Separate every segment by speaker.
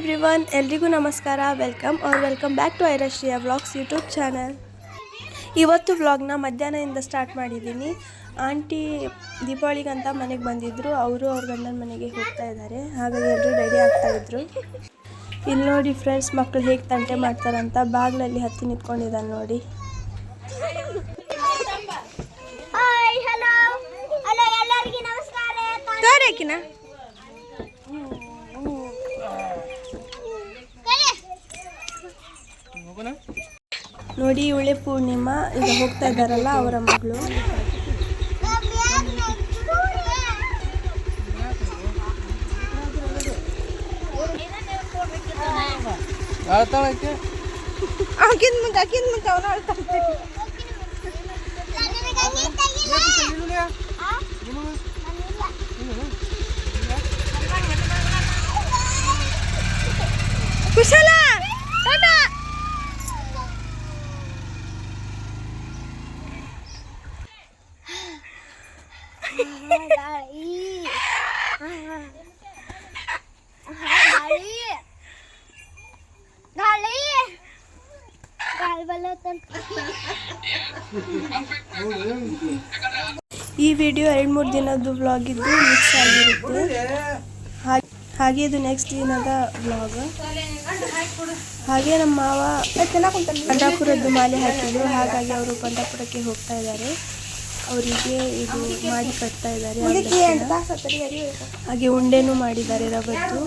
Speaker 1: Every one ಎಲ್ರಿಗೂ ನಮಸ್ಕಾರ welcome or welcome back to ಐರಶ್ರೀಯ vlogs YouTube channel. ಇವತ್ತು ವ್ಲಾಗ್ನ ಮಧ್ಯಾಹ್ನದಿಂದ ಸ್ಟಾರ್ಟ್ ಮಾಡಿದ್ದೀನಿ. ಆಂಟಿ ದೀಪಾವಳಿಗಂತ ಮನೆಗೆ ಬಂದಿದ್ದರು ಅವರು ಅವ್ರ ಗಂಡನ ಮನೆಗೆ ಹೋಗ್ತಾ ಇದ್ದಾರೆ ಹಾಗಾಗಿ ಎಲ್ಲರೂ ರೆಡಿ ಆಗ್ತಾ ಇದ್ರು. ಇಲ್ಲಿ ನೋಡಿ ಫ್ರೆಂಡ್ಸ್ ಮಕ್ಕಳು ಹೇಗೆ ತಂಟೆ ಮಾಡ್ತಾರಂತ. ಬಾಗಿಲಲ್ಲಿ ಹತ್ತಿ ನಿಂತ್ಕೊಂಡಿದ್ದಾನೆ ನೋಡಿ.
Speaker 2: ಹಾಯ್ ಹಲೋ ಹಲೋ ಎಲ್ಲರಿಗೂ ನಮಸ್ಕಾರ
Speaker 1: ತೋರೇಕಿನ ನೋಡಿ ಇವಳೆ ಪೂರ್ಣಿಮಾ ಈಗ ಹೋಗ್ತಾ ಇದ್ದಾರಲ್ಲ ಅವರ ಮಗಳು.
Speaker 3: ಅಳ್ತಾಳಕ್ಕೆ
Speaker 1: ಆಕಿನ ಮುಂದೆ ಆಕಿನ ಮುಂದೆ ಅವನ ಕುಶಲ ಈ ವಿಡಿಯೋ ಎರಡು ಮೂರು ದಿನದ್ದು ವ್ಲಾಗ್ ಇದ್ದು ಮಿಕ್ಸ್ ಆಗಿರುತ್ತೆ. ಹಾಗೆ ಇದು ನೆಕ್ಸ್ಟ್ ದಿನದ ವ್ಲಾಗ್ ಹಾಗೆ ನಮ್ಮ ಮಾವ ಪಂಡಾಪುರದ್ದು ಮಾಲೆ ಹಾಕಿದ್ರು. ಹಾಗಾಗಿ ಅವರು ಪಂಡಾಪುರಕ್ಕೆ ಹೋಗ್ತಾ ಇದ್ದಾರೆ. ಅವರಿಗೆ ಇದು ಮಾಡಿ ಕಟ್ತಾ ಇದ್ದಾರೆ. ಹಾಗೆ ಉಂಡೆನೂ ಮಾಡಿದ್ದಾರೆ ರವತ್ತು.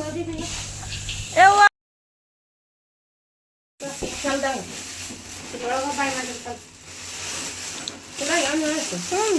Speaker 1: ಐಡಾ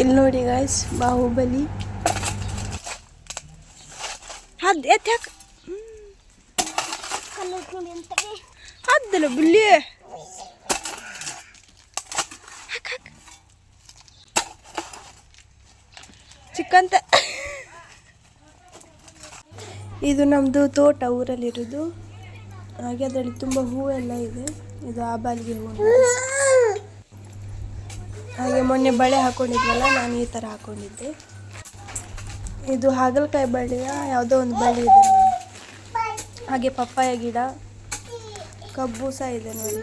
Speaker 1: ಇಲ್ಲಿ ನೋಡಿ ಗಾಯ್ಸ್ ಬಾಹುಬಲಿ. ಹದ್, ಎತ್, ಯಾಕ? ಹದ್ದಲ್ಲ ಬುಲ್ಲಿ. ಚಿಕ್ಕಂತ. ಇದು ನಮ್ಮದು ತೋಟ ಊರಲ್ಲಿರೋದು. ಹಾಗೆ ಅದರಲ್ಲಿ ತುಂಬ ಹೂವೆಲ್ಲ ಇದೆ. ಇದು ಆಬಾಲಿಗೆ ಹೂವು ಹಾಗೆ ಮೊನ್ನೆ ಬಳೆ ಹಾಕೊಂಡಿದ್ವಲ್ಲ, ನಾನು ಈ ಥರ ಹಾಕೊಂಡಿದ್ದೆ. ಇದು ಹಾಗಲಕಾಯಿ ಬಳ್ಳಿಯ ಯಾವುದೋ ಒಂದು ಬಳ್ಳಿ ಇದೆ ಹಾಗೆ ಪಪ್ಪಾಯ ಗಿಡ, ಕಬ್ಬು ಸಹ ಇದೆ ನೋಡಿ.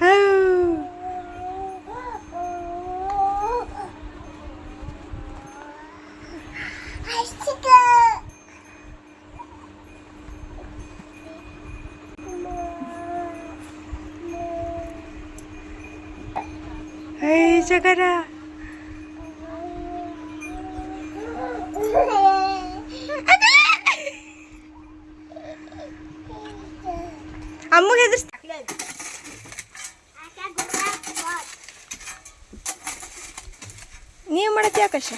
Speaker 1: ai it. ಆಕಾಶ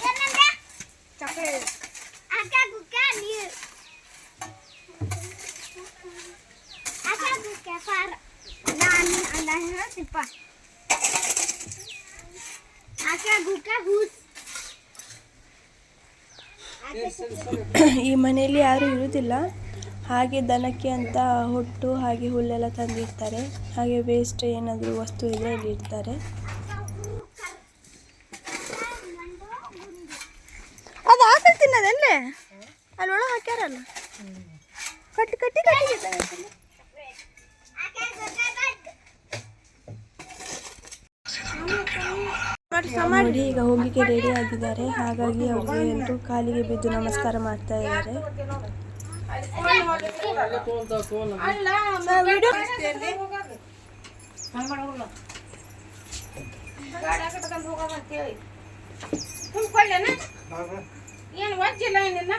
Speaker 1: ಈ ಮನೆಯಲ್ಲಿ ಯಾರು ಇರುವುದಿಲ್ಲ. ಹಾಗೆ ದನಕ್ಕೆ ಅಂತ ಹೊಟ್ಟು, ಹಾಗೆ ಹುಲ್ಲೆಲ್ಲ ತಂದಿರ್ತಾರೆ. ಹಾಗೆ ವೇಸ್ಟ್ ಏನಾದರೂ ವಸ್ತು ಇದ್ರೆ ಇಲ್ಲಿ ಇಡ್ತಾರೆ. ಅದು ಆಕಳು ತಿನ್ನೋದಲ್ಲೇ ಅಲ್ಲಿ ಒಳಗೆ ಹಾಕ್ಯಾರಲ್ಲ ಕಟ್ಟಿ ಕಟ್ಟಿ ಕಟ್ಟಿ ನೋಡಿ ಈಗ ಹೋಗ್ಲಿಕ್ಕೆ ರೆಡಿ ಆಗಿದ್ದಾರೆ. ಹಾಗಾಗಿ ಅವ್ರಿಗೆ ಎಲ್ಲರೂ ಕಾಲಿಗೆ ಬಿದ್ದು ನಮಸ್ಕಾರ ಮಾಡ್ತಾ ಇದ್ದಾರೆ.
Speaker 4: ಏನು ಒಜ್ಜಿಲ್ಲ ಏನಿಲ್ಲ?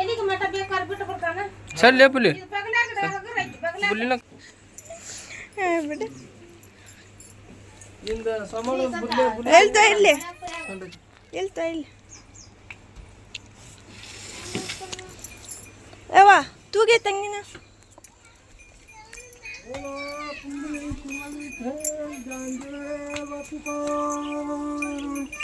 Speaker 4: ಎಲ್ಲಿಗೆ ಮಠ ಬೇಕಾದ್ರೆ ಬಿಟ್ಟು
Speaker 1: ಹೇಳ್ತಾ ಇಲ್ಲಿ ಹೇಳ್ತಾ ಇಲ್ಲಿ ಯಾವ ತೂಗೆ ತಂಗಿನ.
Speaker 4: ಬಿಟ್ಟು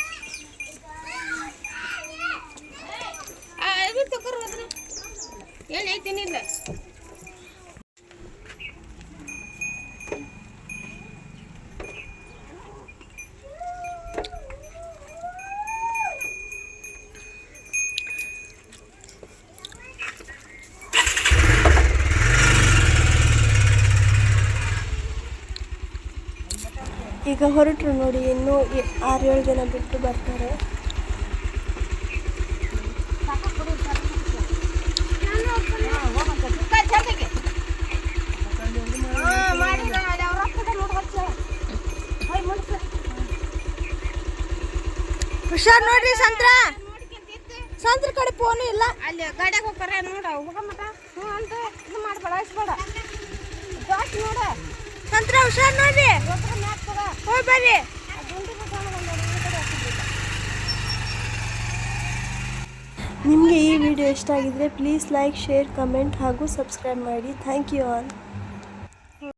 Speaker 1: ಈಗ ಹೊರಟ್ರು ನೋಡಿ ಇನ್ನೂ ಆರು ಏಳು ಜನ ಬಿಟ್ಟು ಬರ್ತಾರೆ. ಹುಷಾರ್ ನೋಡ್ರಿ ಸಂತ್ರ ಸಂತ್ರ ಕಡೆ ಫೋನು ಇಲ್ಲ.
Speaker 4: ಅಲ್ಲಿ ಗಾಡಿಯಾಗ ಹೋಗ್ತಾರೆ ನೋಡ ಹೋಗಮಟ ಹ್ಞೂ ಅಂತ ಇದು ಮಾಡ್ಬೇಡ ಅಳಿಸ್ಬೇಡ ಜಾಸ್ತಿ ನೋಡ.
Speaker 1: ಸಂತ್ರ ಹುಷಾರ್ ನೋಡ್ರಿ.
Speaker 4: ತಗೋ
Speaker 1: ಹೋಗಿ ಬರ್ರಿ. ನಿಮಗೆ ವಿಡಿಯೋ ಇಷ್ಟ ಆಗಿದ್ರೆ ಪ್ಲೀಸ್ ಲೈಕ್ ಶೇರ್ ಕಮೆಂಟ್ ಹಾಗೂ ಸಬ್ಸ್ಕ್ರೈಬ್ ಮಾಡಿ. Thank you all